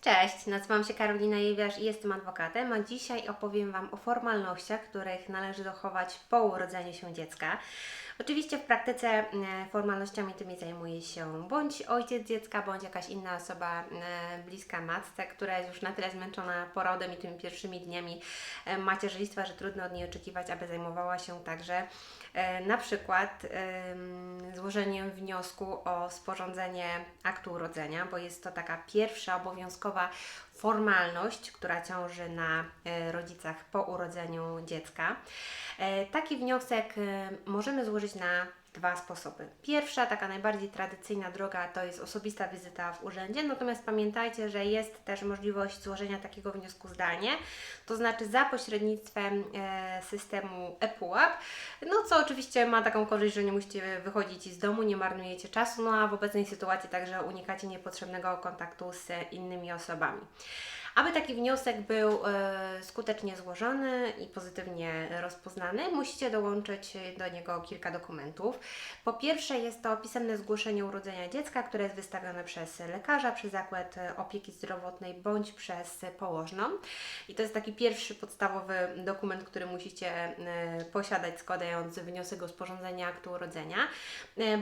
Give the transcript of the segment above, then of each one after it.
Cześć, nazywam się Karolina Jewiarz i jestem adwokatem, a dzisiaj opowiem Wam o formalnościach, których należy dochować po urodzeniu się dziecka. Oczywiście w praktyce e, formalnościami tymi zajmuje się bądź ojciec dziecka, bądź jakaś inna osoba e, bliska matce, która jest już na tyle zmęczona porodem i tymi pierwszymi dniami e, macierzyństwa, że trudno od niej oczekiwać, aby zajmowała się także na przykład em, złożeniem wniosku o sporządzenie aktu urodzenia, bo jest to taka pierwsza obowiązkowa formalność, która ciąży na e, rodzicach po urodzeniu dziecka. E, Taki wniosek e, możemy złożyć na dwa sposoby. Pierwsza, taka najbardziej tradycyjna droga to jest osobista wizyta w urzędzie, natomiast pamiętajcie, że jest też możliwość złożenia takiego wniosku zdalnie, to znaczy za pośrednictwem e, systemu ePUAP, no co oczywiście ma taką korzyść, że nie musicie wychodzić z domu, nie marnujecie czasu, no a w obecnej sytuacji także unikacie niepotrzebnego kontaktu z innymi osobami. Aby taki wniosek był e, skutecznie złożony i pozytywnie rozpoznany, musicie dołączyć do niego kilka dokumentów. Po pierwsze jest to pisemne zgłoszenie urodzenia dziecka, które jest wystawione przez lekarza, przez zakład e, opieki zdrowotnej bądź przez położną. I to jest taki pierwszy podstawowy dokument, który musicie e, posiadać składając wniosek o sporządzenie aktu urodzenia.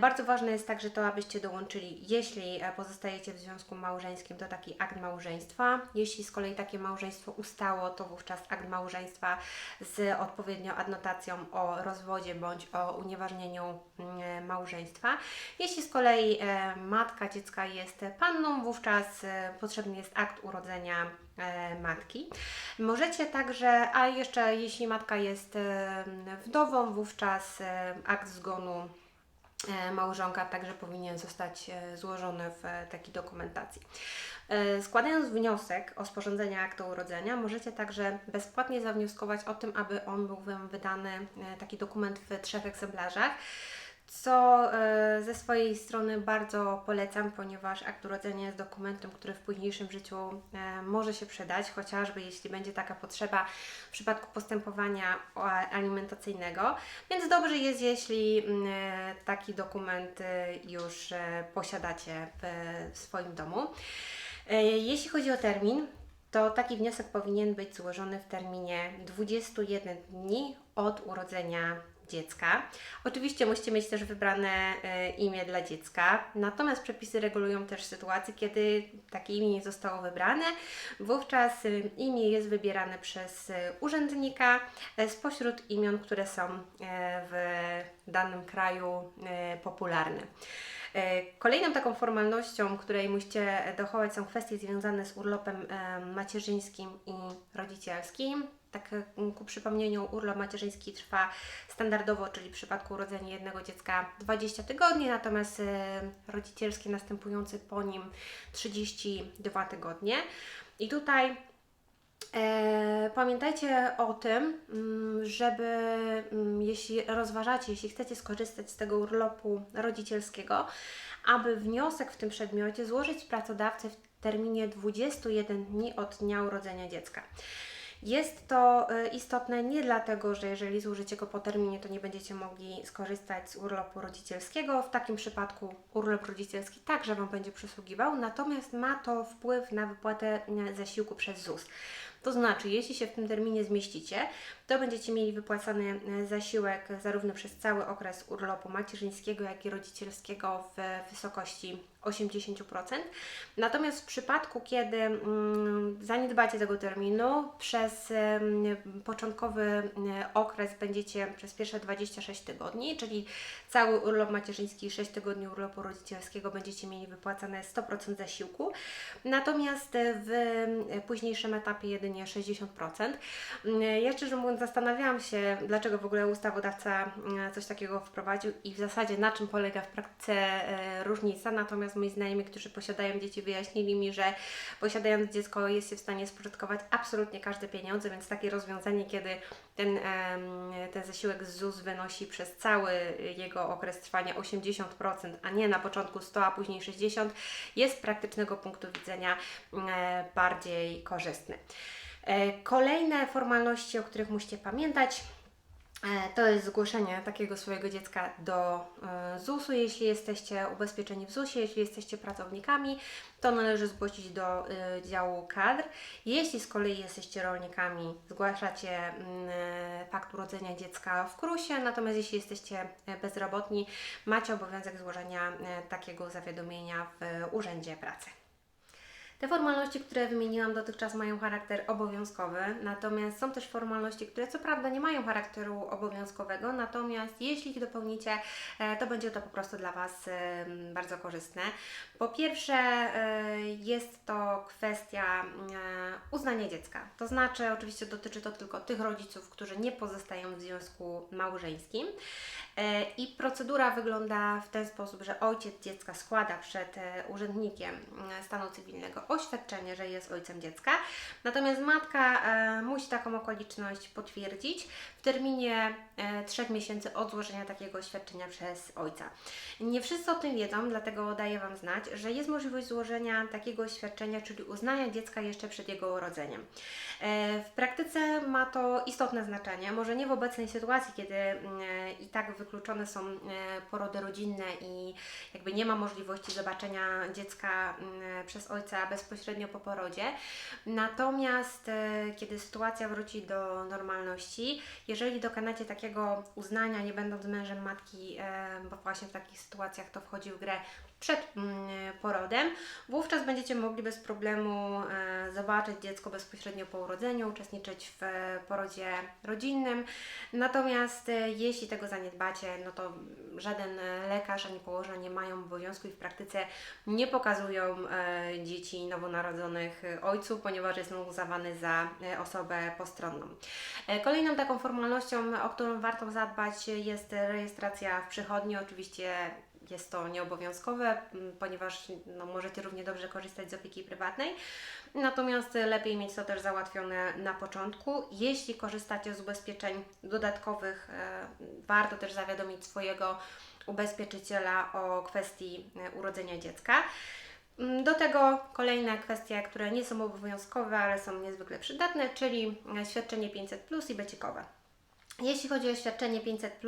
Bardzo ważne jest także to, abyście dołączyli, jeśli pozostajecie w związku małżeńskim, to taki akt małżeństwa. Jeśli z kolei takie małżeństwo ustało, to wówczas akt małżeństwa z odpowiednią adnotacją o rozwodzie bądź o unieważnieniu mm, małżeństwa. Jeśli z kolei e, matka dziecka jest panną, wówczas e, potrzebny jest akt urodzenia e, matki. Możecie także, a jeszcze jeśli matka jest wdową, wówczas akt zgonu małżonka także powinien zostać e, złożony w e, takiej dokumentacji. E, Składając wniosek o sporządzenie aktu urodzenia, możecie także bezpłatnie zawnioskować o tym, aby on był Wam wydany, e, taki dokument w trzech egzemplarzach, co e, ze swojej strony bardzo polecam, ponieważ akt urodzenia jest dokumentem, który w późniejszym życiu e, może się przydać, chociażby jeśli będzie taka potrzeba w przypadku postępowania o- alimentacyjnego. Więc dobrze jest, jeśli mm, e, taki dokument e, już e, posiadacie w, swoim domu. E, Jeśli chodzi o termin, to taki wniosek powinien być złożony w terminie 21 dni od urodzenia dziecka. Oczywiście musicie mieć też wybrane e, imię dla dziecka, natomiast przepisy regulują też sytuację, kiedy takie imię nie zostało wybrane. Wówczas e, imię jest wybierane przez e, urzędnika spośród imion, które są w danym kraju popularne. Kolejną taką formalnością, której musicie dochować, są kwestie związane z urlopem macierzyńskim i rodzicielskim. Tak e, ku przypomnieniu, urlop macierzyński trwa standardowo, czyli w przypadku urodzenia jednego dziecka 20 tygodni, natomiast e, rodzicielski następujący po nim 32 tygodnie. I tutaj E, pamiętajcie o tym, mm, żeby mm, jeśli rozważacie, jeśli chcecie skorzystać z tego urlopu rodzicielskiego, aby wniosek w tym przedmiocie złożyć pracodawcy w terminie 21 dni od dnia urodzenia dziecka. Jest to e, istotne nie dlatego, że jeżeli złożycie go po terminie, to nie będziecie mogli skorzystać z urlopu rodzicielskiego. W takim przypadku urlop rodzicielski także Wam będzie przysługiwał, natomiast ma to wpływ na wypłatę zasiłku przez ZUS. To znaczy, jeśli się w tym terminie zmieścicie, to będziecie mieli wypłacany e, zasiłek zarówno przez cały okres urlopu macierzyńskiego, jak i rodzicielskiego w wysokości 80%. Natomiast w przypadku, kiedy mm, zaniedbacie tego terminu, przez początkowy e, okres będziecie przez pierwsze 26 tygodni, czyli cały urlop macierzyński i 6 tygodni urlopu rodzicielskiego będziecie mieli wypłacane 100% zasiłku, natomiast w e, późniejszym etapie jedynie 60%. Mm, Ja szczerze mówiąc zastanawiałam się, dlaczego w ogóle ustawodawca mm, coś takiego wprowadził i w zasadzie na czym polega w praktyce e, różnica, natomiast moi znajomi, którzy posiadają dzieci wyjaśnili mi, że posiadając dziecko jest się w stanie spożytkować absolutnie każde pieniądze, więc takie rozwiązanie, kiedy ten, ten zasiłek z ZUS wynosi przez cały jego okres trwania 80%, a nie na początku 100, a później 60, jest z praktycznego punktu widzenia e, bardziej korzystny. E, Kolejne formalności, o których musicie pamiętać, E, To jest zgłoszenie takiego swojego dziecka do e, ZUS-u, jeśli jesteście ubezpieczeni w ZUS-ie, jeśli jesteście pracownikami, to należy zgłosić do działu kadr. Jeśli z kolei jesteście rolnikami, zgłaszacie mm, fakt urodzenia dziecka w KRUS-ie, natomiast jeśli jesteście bezrobotni, macie obowiązek złożenia takiego zawiadomienia w Urzędzie Pracy. Te formalności, które wymieniłam dotychczas mają charakter obowiązkowy, natomiast są też formalności, które co prawda nie mają charakteru obowiązkowego, natomiast jeśli ich dopełnicie, e, to będzie to po prostu dla Was e, bardzo korzystne. Po pierwsze e, jest to kwestia uznania dziecka, to znaczy oczywiście dotyczy to tylko tych rodziców, którzy nie pozostają w związku małżeńskim. I procedura wygląda w ten sposób, że ojciec dziecka składa przed urzędnikiem stanu cywilnego oświadczenie, że jest ojcem dziecka, natomiast matka e, musi taką okoliczność potwierdzić w terminie e, trzech miesięcy od złożenia takiego oświadczenia przez ojca. Nie wszyscy o tym wiedzą, dlatego daję Wam znać, że jest możliwość złożenia takiego oświadczenia, czyli uznania dziecka jeszcze przed jego urodzeniem. E, W praktyce ma to istotne znaczenie, może nie w obecnej sytuacji, kiedy e, i tak wykluczone są e, porody rodzinne i jakby nie ma możliwości zobaczenia dziecka mm, przez ojca bezpośrednio po porodzie. Natomiast e, kiedy sytuacja wróci do normalności, jeżeli dokonacie takiego uznania, nie będąc mężem matki, e, bo właśnie w takich sytuacjach to wchodzi w grę przed mm, porodem, wówczas będziecie mogli bez problemu e, zobaczyć dziecko bezpośrednio po urodzeniu, uczestniczyć w e, porodzie rodzinnym. Natomiast e, jeśli tego zaniedbacie, no to żaden lekarz ani położna nie mają obowiązku i w praktyce nie pokazują dzieci nowonarodzonych ojcu, ponieważ jest on uznawany za osobę postronną. Kolejną taką formalnością, o którą warto zadbać, jest rejestracja w przychodni. Oczywiście jest to nieobowiązkowe, ponieważ no, możecie równie dobrze korzystać z opieki prywatnej. Natomiast lepiej mieć to też załatwione na początku. Jeśli korzystacie z ubezpieczeń dodatkowych, e, warto też zawiadomić swojego ubezpieczyciela o kwestii e, urodzenia dziecka. Do tego kolejne kwestie, które nie są obowiązkowe, ale są niezwykle przydatne, czyli e, świadczenie 500 plus i becikowe. Jeśli chodzi o świadczenie 500,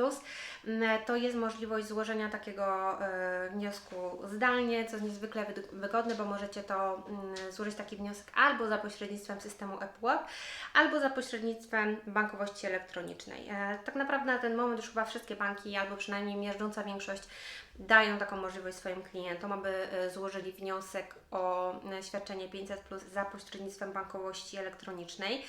mm, to jest możliwość złożenia takiego e, wniosku zdalnie, co jest niezwykle wygodne, bo możecie to mm, złożyć taki wniosek albo za pośrednictwem systemu ePUAP, albo za pośrednictwem bankowości elektronicznej. E, tak naprawdę na ten moment już chyba wszystkie banki, albo przynajmniej miażdżąca większość, dają taką możliwość swoim klientom, aby e, złożyli wniosek o e, świadczenie 500 za pośrednictwem bankowości elektronicznej.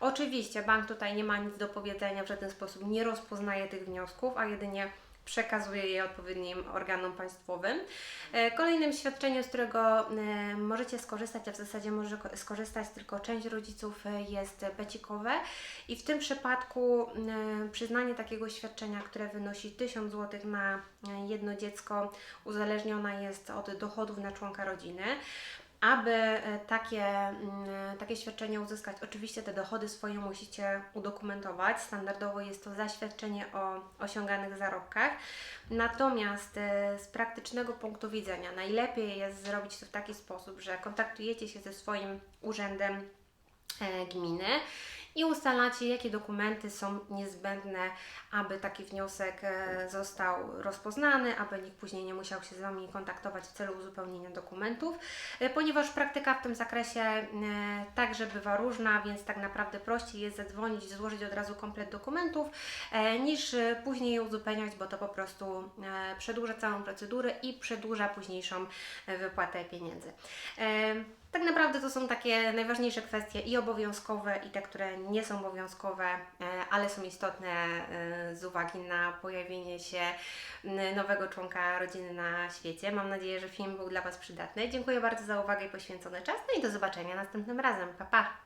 Oczywiście bank tutaj nie ma nic do powiedzenia, w żaden sposób nie rozpoznaje tych wniosków, a jedynie przekazuje je odpowiednim organom państwowym. E, Kolejnym świadczeniem, z którego e, możecie skorzystać, a w zasadzie może ko- skorzystać tylko część rodziców, e, jest becikowe i w tym przypadku przyznanie takiego świadczenia, które wynosi 1000 zł na jedno dziecko, uzależniona jest od dochodów na członka rodziny. Aby e, takie, mm, takie świadczenie uzyskać, oczywiście te dochody swoje musicie udokumentować. Standardowo jest to zaświadczenie o osiąganych zarobkach. Natomiast e, z praktycznego punktu widzenia najlepiej jest zrobić to w taki sposób, że kontaktujecie się ze swoim urzędem e, gminy i ustalacie, jakie dokumenty są niezbędne, aby taki wniosek e, został rozpoznany, aby nikt później nie musiał się z Wami kontaktować w celu uzupełnienia dokumentów, e, ponieważ praktyka w tym zakresie e, także bywa różna, więc tak naprawdę prościej jest zadzwonić, złożyć od razu komplet dokumentów, niż później je uzupełniać, bo to po prostu przedłuża całą procedurę i przedłuża późniejszą wypłatę pieniędzy. Tak naprawdę to są takie najważniejsze kwestie i obowiązkowe, i te, które nie są obowiązkowe, e, ale są istotne e, z uwagi na pojawienie się nowego członka rodziny na świecie. Mam nadzieję, że film był dla Was przydatny. Dziękuję bardzo za uwagę i poświęcony czas. No i do zobaczenia następnym razem. Pa, pa!